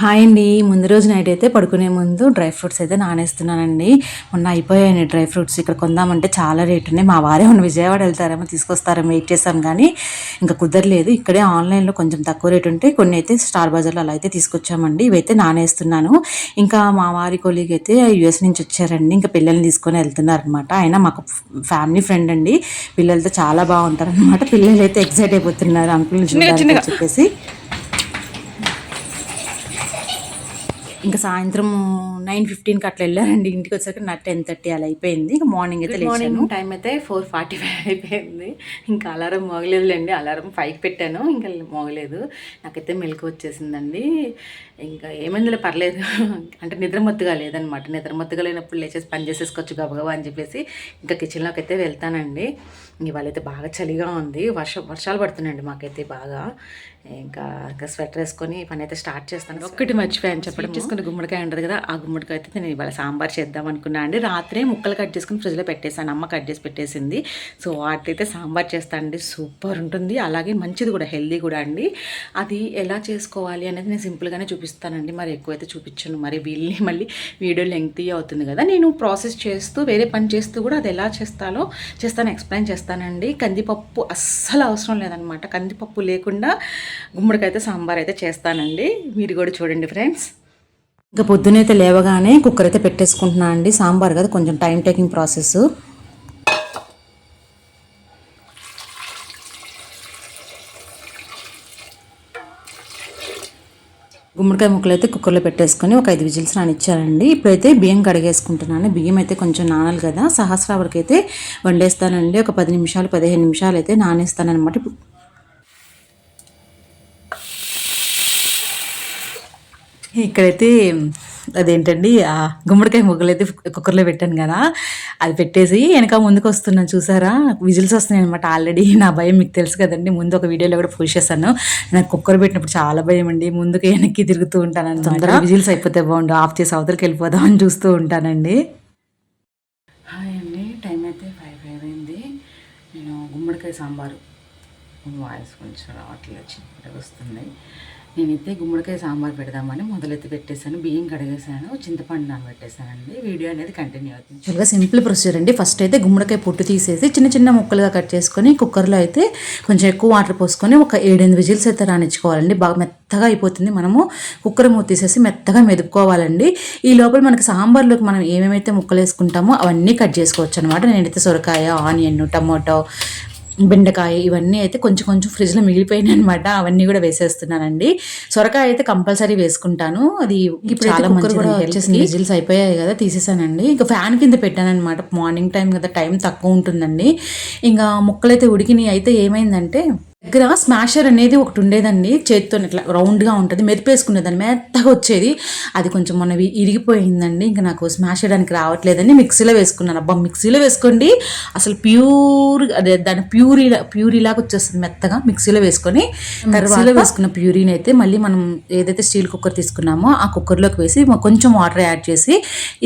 Hi అండి. ముందు రోజు నైట్ అయితే పడుకునే ముందు డ్రై ఫ్రూట్స్ అయితే నానేస్తున్నానండి. మొన్న అయిపోయాయి డ్రై ఫ్రూట్స్. ఇక్కడ కొందామంటే చాలా రేట్ ఉన్నాయి. మా వారే ఉన్న విజయవాడ వెళ్తారేమో తీసుకొస్తారేమో వెయిట్ చేశాం కానీ ఇంకా కుదరలేదు. ఇక్కడే ఆన్లైన్లో కొంచెం తక్కువ రేట్ ఉంటే కొన్ని అయితే స్టార్ బజార్లో అలా అయితే తీసుకొచ్చామండి. ఇవైతే నానేస్తున్నాను. ఇంకా మా వారి కొలీగ్ అయితే యుఎస్ నుంచి వచ్చారండి. ఇంకా పిల్లల్ని తీసుకొని వెళ్తున్నారు అనమాట ఆయన మాకు ఫ్యామిలీ ఫ్రెండ్ అండి. పిల్లలతో చాలా బాగుంటారు అనమాట పిల్లలు అయితే ఎక్సైట్ అయిపోతున్నారు అంకుల్ చెప్పేసి. ఇంకా సాయంత్రం నైన్ ఫిఫ్టీన్కి అట్లా వెళ్ళారండి. ఇంటికి వచ్చాక నా టెన్ థర్టీ అలా అయిపోయింది. ఇంకా మార్నింగ్ అయితే మార్నింగ్ టైం అయితే ఫోర్ ఫార్టీ ఫైవ్ అయిపోయింది. ఇంకా అలారం మోగలేదులేండి. అలారం ఫైవ్కి పెట్టాను. ఇంకా మోగలేదు. నాకైతే మెలకు వచ్చేసిందండి. ఇంకా ఏమైందిలే పర్లేదు. అంటే నిద్రమత్తుగా లేదనమాట నిద్రమత్తుగా లేనప్పుడు లేచేసి పని చేసేసుకోవచ్చు గబగబా అని చెప్పేసి ఇంకా కిచెన్లోకి అయితే వెళ్తానండి. ఇవాళైతే బాగా చలిగా ఉంది. వర్ష వర్షాలు పడుతున్నాయండి మాకైతే బాగా. ఇంకా ఇంకా స్వెటర్ వేసుకొని పని అయితే స్టార్ట్ చేస్తాను. ఒక్కటి మర్చిపోయాను చెప్పడం. చేసుకుని గుమ్మడికాయ ఉంటుంది కదా ఆ గుమ్మడికాయ అయితే నేను ఇవాళ సాంబార్ చేద్దాం అనుకున్నా అండి. రాత్రే ముక్కలు కట్ చేసుకుని ఫ్రిడ్జ్లో పెట్టేశాను. అమ్మ కట్ చేసి పెట్టేసింది. సో వాటితో సాంబార్ చేస్తానండి సూపర్ ఉంటుంది. అలాగే మంచిది కూడా హెల్దీ కూడా అండి. అది ఎలా చేసుకోవాలి అనేది నేను సింపుల్గానే చూపిస్తానండి. మరి ఎక్కువైతే చూపించను. మరి వీళ్ళని మళ్ళీ వీడియో లెంగ్తీ అవుతుంది కదా. నేను ప్రాసెస్ చేస్తూ వేరే పని చేస్తూ కూడా అది ఎలా చేస్తానో చేస్తాను ఎక్స్ప్లెయిన్ చేస్తానండి. కందిపప్పు అస్సలు అవసరం లేదనమాట. కందిపప్పు లేకుండా గుమ్మడికైతే సాంబార్ అయితే చేస్తానండి. మీరు కూడా చూడండి ఫ్రెండ్స్. ఇంకా పొద్దునైతే లేవగానే కుక్కర్ అయితే పెట్టేసుకుంటున్నా అండి. సాంబార్ కదా కొంచెం టైం టేకింగ్ ప్రాసెస్ గుమ్మడికాయ ముక్కలు అయితే కుక్కర్లో పెట్టేసుకొని ఒక ఐదు విజిల్స్ నానిచ్చానండి ఇప్పుడైతే బియ్యం కడిగేసుకుంటున్నాను. బియ్యం అయితే కొంచెం నానాలి కదా. సహస్ర వరకు అయితే వండేస్తానండి. ఒక పది నిమిషాలు పదిహేను నిమిషాలు అయితే నానేస్తానమాట ఇక్కడైతే అదేంటండి ఆ గుమ్మడికాయ ముగ్గులు అయితే కుక్కర్లో పెట్టాను కదా అది పెట్టేసి వెనక ముందుకు వస్తున్నాను చూసారా? విజిల్స్ వస్తున్నాయి అనమాట ఆల్రెడీ నా భయం మీకు తెలుసు కదండి ముందు ఒక వీడియోలో కూడా పోస్ట్ చేశాను. నాకు కుక్కర్ పెట్టినప్పుడు చాలా భయం అండి ముందుకు వెనక్కి తిరుగుతూ ఉంటాను తొందరగా విజిల్స్ అయిపోతే బాగుండు ఆఫ్ చేసి అవతలకి వెళ్ళిపోదాం అని చూస్తూ ఉంటానండి. హాయ్ అండి టైం అయితే ఫైవ్ ఫైవ్ అయింది నేను గుమ్మడికాయ సాంబారు వాయిస్ కొంచెం రావట్లేదు చిన్నగా వస్తుంది నేనైతే గుమ్మడికాయ సాంబార్ పెడదామని మొదలెత్తి పెట్టేశాను బియ్యం కడిగేసాను చింతపండు నానబెట్టేశానండి వీడియో అనేది కంటిన్యూ అవుతుంది. చాలా సింపుల్ ప్రొసీజర్ అండి. ఫస్ట్ అయితే గుమ్మడికాయ పొట్టు తీసేసి చిన్న చిన్న ముక్కలుగా కట్ చేసుకొని కుక్కర్లో అయితే కొంచెం ఎక్కువ వాటర్ పోసుకొని ఒక ఏడెనిమిది విజిల్స్ అయితే రాణించుకోవాలండి బాగా మెత్తగా అయిపోతుంది. మనము కుక్కర్ మూత తీసేసి మెత్తగా మెదుపుకోవాలండి. ఈ లోపల మనకి సాంబార్లోకి మనం ఏమేమైతే ముక్కలు వేసుకుంటామో అవన్నీ కట్ చేసుకోవచ్చు అనమాట నేనైతే సొరకాయ ఆనియన్ టమాటో బెండకాయ ఇవన్నీ అయితే కొంచెం కొంచెం ఫ్రిడ్జ్లో మిగిలిపోయినాయి అనమాట అవన్నీ కూడా వేసేస్తున్నానండి. సొరకాయ అయితే కంపల్సరీ వేసుకుంటాను. అది ఇప్పుడు చాలా మంచి కూడా వచ్చేసింది విజిల్స్ అయిపోయాయి కదా తీసేసానండి. ఇంకా ఫ్యాన్ కింద పెట్టాను అనమాట మార్నింగ్ టైం కదా టైం తక్కువ ఉంటుందండి. ఇంకా ముక్కలైతే ఉడికినాయి. అయితే ఏమైందంటే దగ్గర స్మాషర్ అనేది ఒకటి ఉండేదండి. చేతితో ఇట్లా రౌండ్గా ఉంటుంది. మెరిపేసుకునేదాన్ని మెత్తగా వచ్చేది. అది కొంచెం మన ఇరిగిపోయిందండి. ఇంకా నాకు స్మాష్ చేయడానికి రావట్లేదని మిక్సీలో వేసుకున్నాను. అబ్బా మిక్సీలో వేసుకోండి. అసలు ప్యూర్ అదే దాని ప్యూరీ ప్యూరీలాగా వచ్చేస్తుంది మెత్తగా మిక్సీలో వేసుకొని. మిక్సీలో వేసుకున్న ప్యూరీని అయితే మళ్ళీ మనం ఏదైతే స్టీల్ కుక్కర్ తీసుకున్నామో ఆ కుక్కర్లోకి వేసి కొంచెం వాటర్ యాడ్ చేసి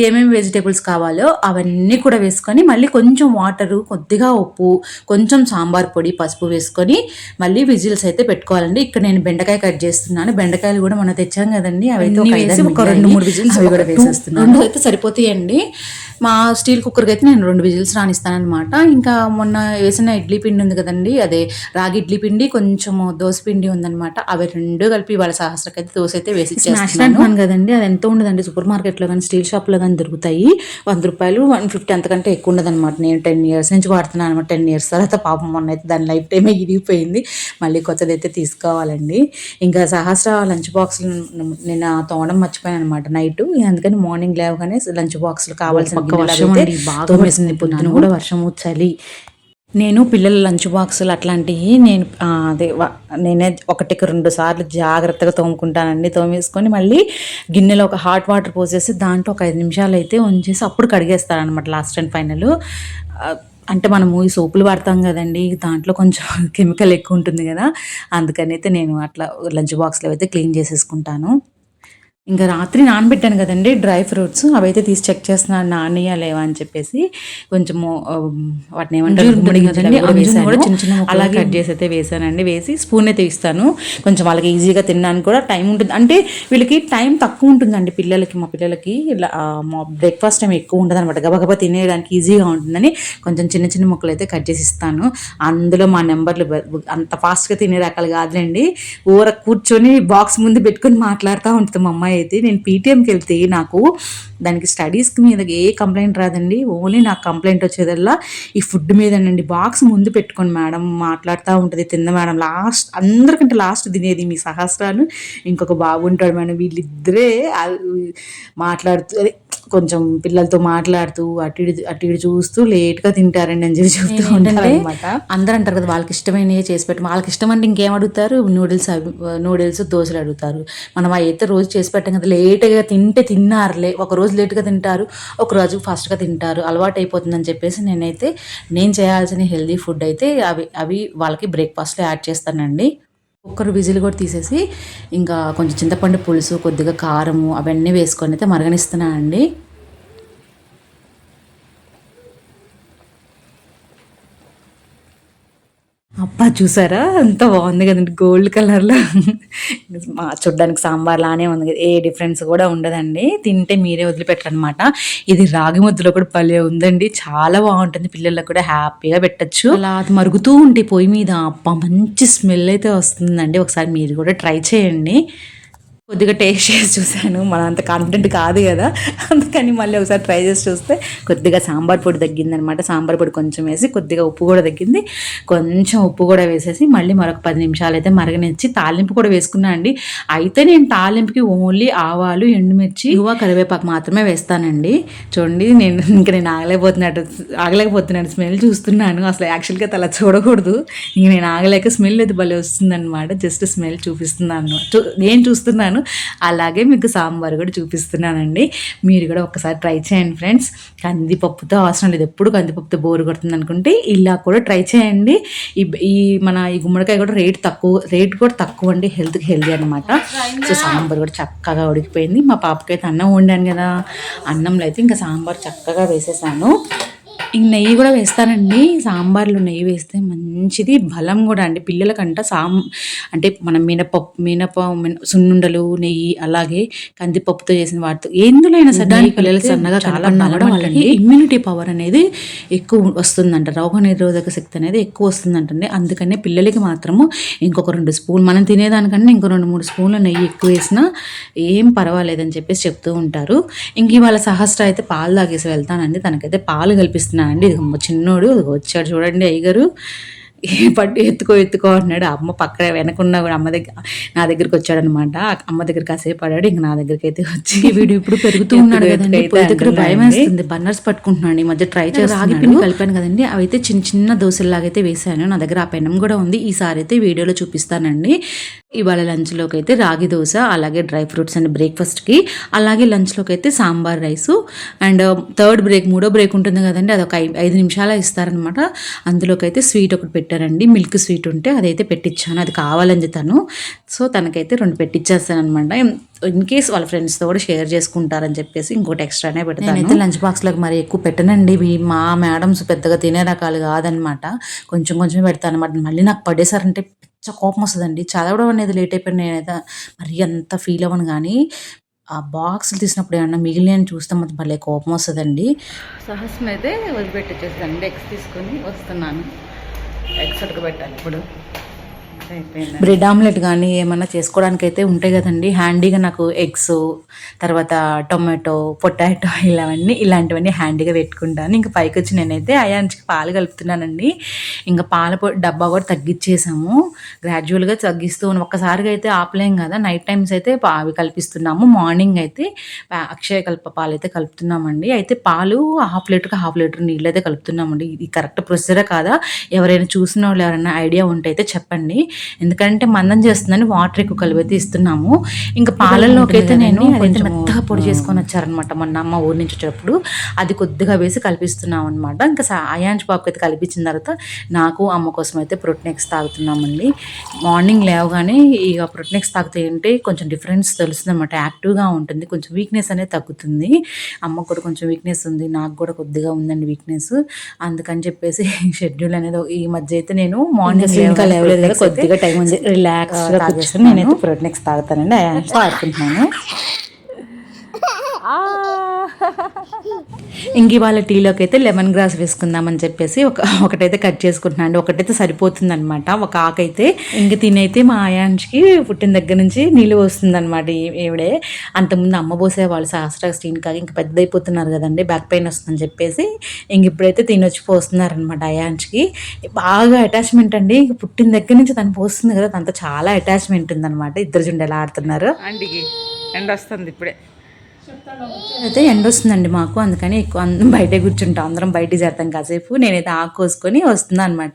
ఏమేమి వెజిటేబుల్స్ కావాలో అవన్నీ కూడా వేసుకొని మళ్ళీ కొంచెం వాటరు కొద్దిగా ఉప్పు కొంచెం సాంబార్ పొడి పసుపు వేసుకొని మళ్ళీ విజిల్స్ అయితే పెట్టుకోవాలండి. ఇక్కడ నేను బెండకాయ కట్ చేస్తున్నాను. బెండకాయలు కూడా మనం తెచ్చాం కదండి. అవి అయితే ఒక రెండు మూడు విజిల్స్ అవి కూడా వేసేస్తున్నాను. రెండు అయితే సరిపోతాయండి. మా స్టీల్ కుక్కర్కి అయితే నేను రెండు విజిల్స్ రానిస్తానమాట ఇంకా మొన్న వేసిన ఇడ్లీ పిండి ఉంది కదండి అదే రాగి ఇడ్లీ పిండి కొంచెం దోశ పిండి ఉందన్నమాట. అవి రెండు కలిపి వాళ్ళ సహస్రకి అయితే దోశ అయితే వేసి అంటున్నాను కదండి అది ఎంత ఉండదండి? సూపర్ మార్కెట్లో కానీ స్టీల్ షాప్లో కానీ దొరుకుతాయి. వంద రూపాయలు వన్ ఫిఫ్టీ అంతకంటే ఎక్కువ ఉండదన్నమాట. నేను టెన్ ఇయర్స్ నుంచి వాడుతున్నాను అనమాట టెన్ ఇయర్స్ తర్వాత పాపం మొన్న అయితే దాని లైఫ్ టైమే ఇరిగిపోయింది. మళ్ళీ కొత్తది అయితే తీసుకోవాలండి. ఇంకా సహస్ర లంచ్ బాక్స్ నేను తోవడం మర్చిపోయాను అనమాట నైట్. అందుకని మార్నింగ్ లేవగానే లంచ్ బాక్స్లు కావాల్సిన వర్షం బాగా వేసింది పొద్దున కూడా వర్షము చలి. నేను పిల్లల లంచ్ బాక్సులు అట్లాంటివి నేను అదే నేనే ఒకటికి రెండు సార్లు జాగ్రత్తగా తోముకుంటానండి. తోమేసుకొని మళ్ళీ గిన్నెలో ఒక హాట్ వాటర్ పోసేసి దాంట్లో ఒక ఐదు నిమిషాలు అయితే ఉంచేసి అప్పుడు కడిగేస్తాను అనమాట లాస్ట్ అండ్ ఫైనల్. అంటే మనము ఈ సోపులు వాడతాం కదండి దాంట్లో కొంచెం కెమికల్ ఎక్కువ ఉంటుంది కదా అందుకని అయితే నేను అట్లా లంచ్ బాక్స్లో అయితే క్లీన్ చేసేసుకుంటాను. ఇంకా రాత్రి నానబెట్టాను కదండి డ్రై ఫ్రూట్స్. అవైతే తీసి చెక్ చేస్తున్నాను నానియా లేవా అని చెప్పేసి. కొంచెము వాటిని ఏమంటారు అలాగే కట్ చేసి అయితే వేసానండి వేసి స్పూన్ అయితే ఇస్తాను కొంచెం వాళ్ళకి ఈజీగా తినడానికి కూడా టైం ఉంటుంది. అంటే వీళ్ళకి టైం తక్కువ ఉంటుందండి పిల్లలకి మా పిల్లలకి. మా బ్రేక్ఫాస్ట్ టైం ఎక్కువ ఉంటుంది అనమాట గబగబా తినేయడానికి ఈజీగా ఉంటుందని కొంచెం చిన్న చిన్న ముక్కలు అయితే కట్ చేసి ఇస్తాను. అందులో మా నెంబర్లు అంత ఫాస్ట్గా తినే రకాలు కాదులేండి. ఊర కూర్చొని బాక్స్ ముందు పెట్టుకొని మాట్లాడుతూ ఉంటుంది మా అమ్మాయి. అయితే నేను పీటీఎంకి వెళ్తే నాకు దానికి స్టడీస్కి మీద ఏ కంప్లైంట్ రాదండి. ఓన్లీ నాకు కంప్లైంట్ వచ్చేదల్లా ఈ ఫుడ్ మీదనండి. బాక్స్ ముందు పెట్టుకొని మేడం. మాట్లాడుతూ ఉంటుంది తింద మేడం. లాస్ట్ అందరికంటే లాస్ట్ తినేది మీ సహస్రాలు ఇంకొక బాబు ఉంటాడు మేడం. వీళ్ళిద్దరే మాట్లాడుతూ కొంచెం పిల్లలతో మాట్లాడుతూ అటు ఇటు అటు ఇటు చూస్తూ లేట్గా తింటారండి అని చెప్పి చెప్తూ ఉంటారు ఏంటంటే అనమాట అందరూ అంటారు కదా వాళ్ళకి ఇష్టమైనవి చేసి పెట్టు వాళ్ళకి ఇష్టం అంటే ఇంకేం అడుగుతారు? నూడిల్స్ అవి నూడిల్స్ దోశలు అడుగుతారు. మనం అయితే రోజు చేసి పెట్టాం కదా లేట్గా తింటే తిన్నారులే ఒక రోజు లేట్గా తింటారు ఒక రోజు ఫాస్ట్గా తింటారు అలవాటు అయిపోతుందని చెప్పేసి నేనైతే నేను చేయాల్సిన హెల్దీ ఫుడ్ అయితే అవి అవి వాళ్ళకి బ్రేక్ఫాస్ట్లో యాడ్ చేస్తానండి. కుక్కర్ విజిల్ కూడా తీసేసి ఇంకా కొంచెం చింతపండు పులుసు కొద్దిగా కారము అవన్నీ వేసుకొని అయితే మరగనిస్తున్నానండి. అబ్బా చూసారా? అంత బాగుంది కదండి గోల్డ్ కలర్లో. మా చూడ్డానికి సాంబార్ లానే ఉంది కదా ఏ డిఫరెన్స్ కూడా ఉండదండి. తింటే మీరే వదిలిపెట్టరనమాట. ఇది రాగి ముద్దలో కూడా భలే ఉందండి. చాలా బాగుంటుంది. పిల్లలకు కూడా హ్యాపీగా పెట్టచ్చు. అలా అది మరుగుతూ ఉంటే పొయ్యి మీద అబ్బా మంచి స్మెల్ అయితే వస్తుందండి. ఒకసారి మీరు కూడా ట్రై చేయండి. కొద్దిగా టేస్ట్ చేసి చూశాను. మన అంత కాన్ఫిడెంట్ కాదు కదా. అందుకని మళ్ళీ ఒకసారి ట్రై చేసి చూస్తే కొద్దిగా సాంబార్ పొడి తగ్గిందనమాట. సాంబార్ పొడి కొంచెం వేసి కొద్దిగా ఉప్పు కూడా తగ్గింది. కొంచెం ఉప్పు కూడా వేసేసి మళ్ళీ మరొక పది నిమిషాలు అయితే మరగనిచ్చి తాలింపు కూడా వేసుకున్నా అండి. అయితే నేను తాలింపుకి ఓన్లీ ఆవాలు ఎండుమిర్చి ఇవ్వ కరివేపాకు మాత్రమే వేస్తానండి. చూడండి నేను ఇంకా నేను ఆగలేకపోతున్నట్టు ఆగలేకపోతున్నాను స్మెల్ చూస్తున్నాను. అసలు యాక్చువల్గా అలా చూడకూడదు. ఇంక నేను ఆగలేక స్మెల్ అయితే భలే వస్తుందన్నమాట. జస్ట్ స్మెల్ చూపిస్తున్నాను. చూ- నేను చూస్తున్నాను. అలాగే మీకు సాంబార్ కూడా చూపిస్తున్నానండి. మీరు కూడా ఒకసారి ట్రై చేయండి ఫ్రెండ్స్. కందిపప్పుతో అవసరం లేదు. ఎప్పుడు కందిపప్పుతో బోరు కొడుతుంది అనుకుంటే ఇలా కూడా ట్రై చేయండి. ఈ ఈ మన ఈ గుమ్మడికాయ కూడా రేట్ తక్కువ రేట్ కూడా తక్కువ అండి. హెల్త్కి హెల్దీ అనమాట సో సాంబార్ కూడా చక్కగా ఉడికిపోయింది. మా పాపకైతే అన్నం వండాను కదా. అన్నంలో అయితే ఇంకా సాంబార్ చక్కగా వేసేసాను. ఇంక నెయ్యి కూడా వేస్తానండి. సాంబార్లో నెయ్యి వేస్తే మంచిది. బలం కూడా అండి. పిల్లలకంట సాం అంటే మనం మినపప్పు మినప మిన- సున్నుండలు నెయ్యి అలాగే కందిపప్పుతో చేసిన వాటితో ఎందులో అయినా సరే పిల్లలు సన్నగా చాలా కూడా వాళ్ళకి ఇమ్యూనిటీ పవర్ అనేది ఎక్కువ వస్తుందంట. రోగ నిరోధక శక్తి అనేది ఎక్కువ వస్తుందంటండి. అందుకనే పిల్లలకి మాత్రము ఇంకొక రెండు స్పూన్ మనం తినేదానికన్నా ఇంకో రెండు మూడు స్పూన్ల నెయ్యి ఎక్కువ వేసినా ఏం పర్వాలేదని చెప్పేసి చెప్తూ ఉంటారు. ఇంక ఇవాళ సహస్ర అయితే పాలు తాగేసి వెళ్తానండి. తనకైతే పాలు కల్పిస్తున్నానండి ఇది చిన్నోడు వచ్చాడు చూడండి అయ్యగారు. పట్టు ఎత్తుకో ఎత్తుకో అన్నాడు అమ్మ పక్కన వెనకున్నా కూడా అమ్మ దగ్గర నా దగ్గరికి వచ్చాడనమాట. అమ్మ దగ్గర కాసేపు పడాడు. ఇంక నా దగ్గరికి అయితే వచ్చి వీడు ఇప్పుడు పెరుగుతూ ఉన్నాడు కదండి. దగ్గర భయం. వేస్తుంది. బన్నర్స్ పట్టుకుంటున్నాడు. ఈ మధ్య ట్రై చేసి రాగి పిండి కలిపాను కదండి. అవి అయితే చిన్న చిన్న దోశలాగైతే వేసాను నా దగ్గర ఆ పెనం కూడా ఉంది. ఈసారి అయితే వీడియోలో చూపిస్తానండి. ఇవాళ లంచ్లోకి అయితే రాగి దోశ అలాగే డ్రై ఫ్రూట్స్ అండ్ బ్రేక్ఫాస్ట్కి అలాగే లంచ్లోకి అయితే sambar rice and third break మూడో బ్రేక్ ఉంటుంది కదండి. అది ఒక ఐదు నిమిషాలు ఇస్తారనమాట. అందులోకి అయితే స్వీట్ ఒకటి పెట్టారండి. మిల్క్ స్వీట్ ఉంటే అదైతే పెట్టించాను అది కావాలని తను. సో తనకైతే రెండు పెట్టించేస్తాను అనమాట ఇన్ కేస్ వాళ్ళ ఫ్రెండ్స్తో కూడా షేర్ చేసుకుంటారని చెప్పేసి ఇంకోటి ఎక్స్ట్రానే పెడతాను. నేనైతే లంచ్ బాక్స్లోకి మరి ఎక్కువ పెట్టనండి. మా మేడమ్స్ పెద్దగా తినే రకాలు కాదనమాట కొంచెం కొంచెం పెడతాను అనమాట మళ్ళీ నాకు పడేసారంటే పిచ్చ కోపం వస్తుందండి. చదవడం అనేది లేట్ అయిపోయింది. నేనైతే మరి అంత ఫీల్ అవ్వను కానీ ఆ బాక్సులు తీసినప్పుడు ఏమన్నా మిగిలిన చూస్తే మాత్రం భలే కోపం వస్తుందండి. సహస్రం అయితే వదిలిపెట్టేసేసాను. ఎగ్స్ తీసుకొని వస్తున్నాను. ఎగ్స్ ఉడకబెట్టాలి ఇప్పుడు. బ్రెడ్ ఆమ్లెట్ కానీ ఏమైనా చేసుకోవడానికి అయితే ఉంటాయి కదండి. హ్యాండీగా నాకు ఎగ్స్ తర్వాత టొమాటో పొటాటో ఇలావన్నీ ఇలాంటివన్నీ హ్యాండీగా పెట్టుకుంటాను. ఇంకా పైకి వచ్చి నేనైతే అయానికి పాలు కలుపుతున్నానండి. ఇంకా పాల పొ- డబ్బా కూడా తగ్గించేసాము గ్రాడ్యువల్గా తగ్గిస్తూ ఒక్కసారిగా అయితే ఆపలేం కదా. నైట్ టైమ్స్ అయితే అవి కల్పిస్తున్నాము. మార్నింగ్ అయితే అక్షయ కల్ప పాలు అయితే కలుపుతున్నామండి. అయితే పాలు హాఫ్ లీటర్కి హాఫ్ లీటర్ నీళ్ళు అయితే కలుపుతున్నామండి. ఇది కరెక్ట్ ప్రొసీజరే కాదా? ఎవరైనా చూసిన వాళ్ళు ఎవరైనా ఐడియా ఉంటే అయితే చెప్పండి. ఎందుకంటే మందం చేస్తుందని వాటర్ ఎక్కువ కలిపి ఇస్తున్నాము. ఇంకా పాలల్లోకి అయితే నేను అదైతే మెత్తగా పొడి చేసుకొని వచ్చారనమాట మొన్న అమ్మ ఊరి నుంచి వచ్చేటప్పుడు. అది కొద్దిగా వేసి కలిపిస్తున్నాం అనమాట ఇంకా సా- అయాంష్ బాబుకి అయితే కలిపించిన తర్వాత నాకు అమ్మ కోసం అయితే ప్రోటీనెక్స్ తాగుతున్నామండి. మార్నింగ్ లేవగానే ఇక ప్రోటీనెక్స్ తాగితే ఏంటి కొంచెం డిఫరెన్స్ తెలుస్తుంది అనమాట యాక్టివ్గా ఉంటుంది కొంచెం వీక్నెస్ అనేది తగ్గుతుంది. అమ్మకు కూడా కొంచెం వీక్నెస్ ఉంది నాకు కూడా కొద్దిగా ఉందండి వీక్నెస్. అందుకని చెప్పేసి షెడ్యూల్ అనేది ఈ మధ్య అయితే నేను మార్నింగ్ ఇంకా లేవలేదు కదా, కొద్దిగా. టైం ఉంది. రిలాక్స్ తాగేస్తాను. నేనైతే ప్రోటీనెక్స్ తాగుతానండి. అయాన్స్ ఆడుకుంటున్నాను ఇంక ఇవాళ టీలోకి అయితే లెమన్ గ్రాస్ వేసుకుందామని చెప్పేసి ఒక ఒకటైతే కట్ చేసుకుంటున్నాను అండి. ఒకటైతే సరిపోతుంది అనమాట ఒక ఆకైతే ఇంక తినైతే మా ఆయాంష్కి పుట్టిన దగ్గర నుంచి నీళ్ళు వస్తుంది అనమాట ఈవిడే. అంతకుముందు అమ్మ పోసే వాళ్ళు సహస్ర స్టీన్ కాక ఇంకా పెద్ద అయిపోతున్నారు కదండి. బ్యాక్ పెయిన్ వస్తుందని చెప్పేసి ఇంక ఇప్పుడైతే తినొచ్చి పోస్తున్నారనమాట అనమాట బాగా అటాచ్మెంట్ అండి. ఇంక పుట్టిన దగ్గర నుంచి తను పోస్తుంది కదా తనతో చాలా అటాచ్మెంట్ ఉందన్నమాట. ఇద్దరు జుండు ఆడుతున్నారు. అండికి ఎండ వస్తుంది ఇప్పుడే. అయితే ఎండ వస్తుందండి మాకు అందుకని ఎక్కువ బయటే కూర్చుంటాం అందరం బయట చేస్తాం కాసేపు. నేనైతే ఆకు కోసుకొని వస్తున్నా అనమాట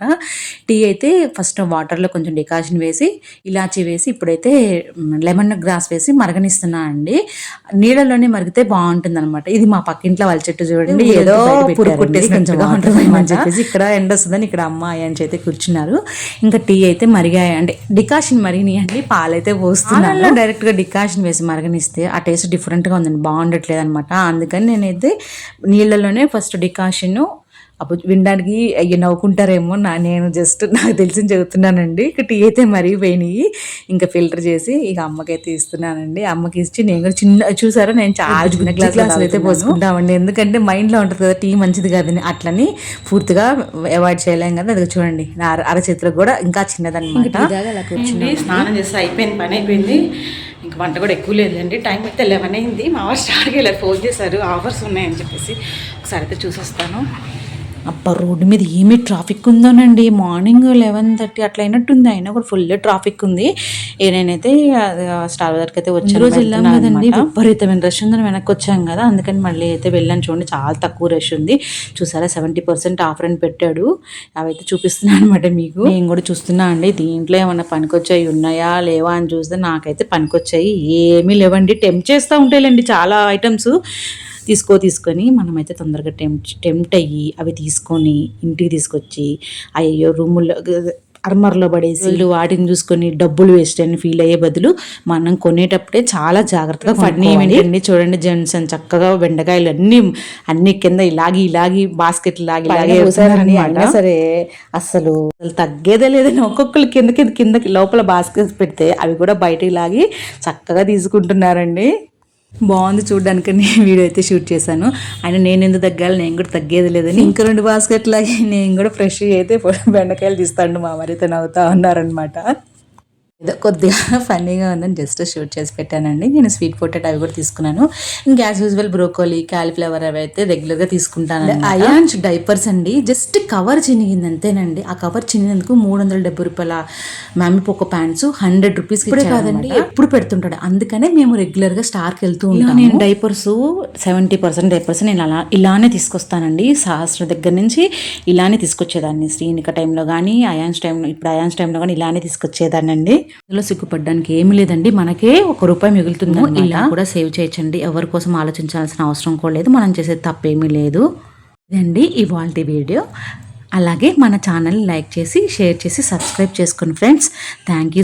టీ అయితే ఫస్ట్ వాటర్లో కొంచెం డికాషన్ వేసి ఇలాచీ వేసి ఇప్పుడైతే లెమన్ గ్రాస్ వేసి మరగనిస్తున్నా అండి. నీళ్ళలోనే మరిగితే బాగుంటుంది అనమాట ఇది మా పక్కింట్లో వాళ్ళ చెట్టు చూడండి ఏదో కొంచెం అని చెప్పేసి ఇక్కడ ఎండ వస్తుందని ఇక్కడ అమ్మాయి అని అయితే కూర్చున్నారు. ఇంకా టీ అయితే మరిగాయి అంటే డికాషన్ మరిగినాయండి పాలైతే పోస్తున్నాను. డైరెక్ట్గా డికాషన్ వేసి మరగనిస్తే ఆ టేస్ట్ డిఫరెంట్గా ఉందండి. బాగుండట్లేదు అనమాట అందుకని నేనైతే నీళ్ళలోనే ఫస్ట్ డికాషను అప్పుడు వినడానికి అయ్యి నవ్వుకుంటారేమో నా నేను జస్ట్ నాకు తెలిసి చెబుతున్నానండి. ఇక టీ అయితే మరిగిపోయినాయి ఇంకా ఫిల్టర్ చేసి ఇక అమ్మకైతే ఇస్తున్నానండి. అమ్మకి ఇచ్చి నేను కూడా చిన్న చూసారా? నేను చాలా చిన్న గ్లాసులు అయితే పోసుకుంటామండి. ఎందుకంటే మైండ్లో ఉంటుంది కదా టీ మంచిది కాదని. అట్లని పూర్తిగా అవాయిడ్ చేయలేం కదా. అది చూడండి. నా అర- అరచేతిలో కూడా ఇంకా చిన్నదన్నమాట. ఏంటి, స్నానం చేస్తే అయిపోయింది పని అయిపోయింది. ఇంక వంట కూడా ఎక్కువ లేదండి టైం అయితే లెవెన్ అయింది. మా వారు స్టార్ట్కి వెళ్ళారు. ఫోన్ చేశారు. ఆఫర్స్ ఉన్నాయని చెప్పేసి. ఒకసారి అయితే చూసొస్తాను. అబ్బా రోడ్డు మీద ఏమి ట్రాఫిక్ ఉందోనండి. మార్నింగ్ లెవెన్ థర్టీ అట్లా అయినట్టుంది. అయినా కూడా ఫుల్ ట్రాఫిక్ ఉంది. నేనైతే స్టార్ బజార్కి అయితే వచ్చే రోజు వెళ్ళాం కదండి విపరీతమైన రష్ ఉందని వెనక్కి వచ్చాం కదా అందుకని మళ్ళీ అయితే వెళ్ళాను. చూడండి చాలా తక్కువ రష్ ఉంది. చూసారా సెవెంటీ పర్సెంట్ ఆఫర్ అని పెట్టాడు. అవైతే చూపిస్తున్నాను అనమాట మీకు. నేను కూడా చూస్తున్నా అండి. దీంట్లో ఏమన్నా పనికొచ్చాయి ఉన్నాయా లేవా అని చూస్తే నాకైతే పనికొచ్చాయి. ఏమీ లేవండి. టెంప్ చేస్తూ ఉంటాయిలేండి చాలా ఐటమ్స్ తీసుకో తీసుకొని మనమైతే తొందరగా టెంప్ట్ టెంప్ట్ అయ్యి అవి తీసుకొని ఇంటికి తీసుకొచ్చి అయ్యో రూముల్లో అర్మర్లో పడేసి వీళ్ళు వాటిని చూసుకొని డబ్బులు వేస్ట్ అని ఫీల్ అయ్యే బదులు మనం కొనేటప్పుడే చాలా జాగ్రత్తగా ఫన్నీ చూడండి జెంట్స్ అని చక్కగా బెండకాయలు అన్ని అన్ని కింద ఇలాగి ఇలాగి బాస్కెట్ లాగి ఇలాగే సరే అసలు అసలు తగ్గేదే లేదని ఒక్కొక్కరు కింద కింద కిందకి లోపల బాస్కెట్ పెడితే అవి కూడా బయటికి లాగి చక్కగా తీసుకుంటున్నారండి. బాగుంది చూడడానికి వీడియో అయితే షూట్ చేశాను. ఆయన నేను ఎందుకు తగ్గాలి? నేను కూడా తగ్గేది లేదని. ఇంకా రెండు బాస్కెట్ లాగి నేను కూడా ఫ్రెష్ అయితే బెండకాయలు తీస్తాను మా మరితో నవ్వుతా ఉన్నారనమాట ఏదో కొద్దిగా ఫన్నీగా ఉందని జస్ట్ షూట్ చేసి పెట్టానండి. నేను స్వీట్ పొటాటో అవి కూడా తీసుకున్నాను. ఇంకా యాజ్ యూజువల్ బ్రోకోలీ కాలీఫ్లవర్ అవి అయితే రెగ్యులర్గా తీసుకుంటాను అయాన్స్ డైపర్స్ అండి. జస్ట్ కవర్ చినిగింది అంతేనండి. ఆ కవర్ చిన్నందుకు మూడు వందల డెబ్బై రూపాయల మ్యామిపోక ప్యాంట్స్ హండ్రెడ్ రూపీస్ ఇప్పుడే కాదండి ఎప్పుడు పెడుతుంటాడు. అందుకనే మేము రెగ్యులర్గా స్టార్కి వెళ్తూ ఉంటాం నేను డైపర్స్ సెవెంటీ పర్సెంట్ డైపర్స్ నేను అలా ఇలానే తీసుకొస్తానండి. సహస్ర దగ్గర నుంచి ఇలానే తీసుకొచ్చేదాన్ని. శ్రీనిక టైంలో కానీ అయాన్స్ టైంలో ఇప్పుడు అయాన్స్ టైంలో కానీ ఇలానే తీసుకొచ్చేదాన్ని అండి ఇందులో సిగ్గుపడడానికి ఏమి లేదండి. మనకే ఒక రూపాయి మిగులుతుంది ఇలా కూడా సేవ్ చేయొచ్చండి. ఎవరి కోసం ఆలోచించాల్సిన అవసరం కూడా లేదు. మనం చేసే తప్పేమీ లేదు. ఇదండి ఇవాళ వీడియో. అలాగే మన ఛానల్ లైక్ చేసి షేర్ చేసి సబ్స్క్రైబ్ చేసుకోండి ఫ్రెండ్స్. Thank you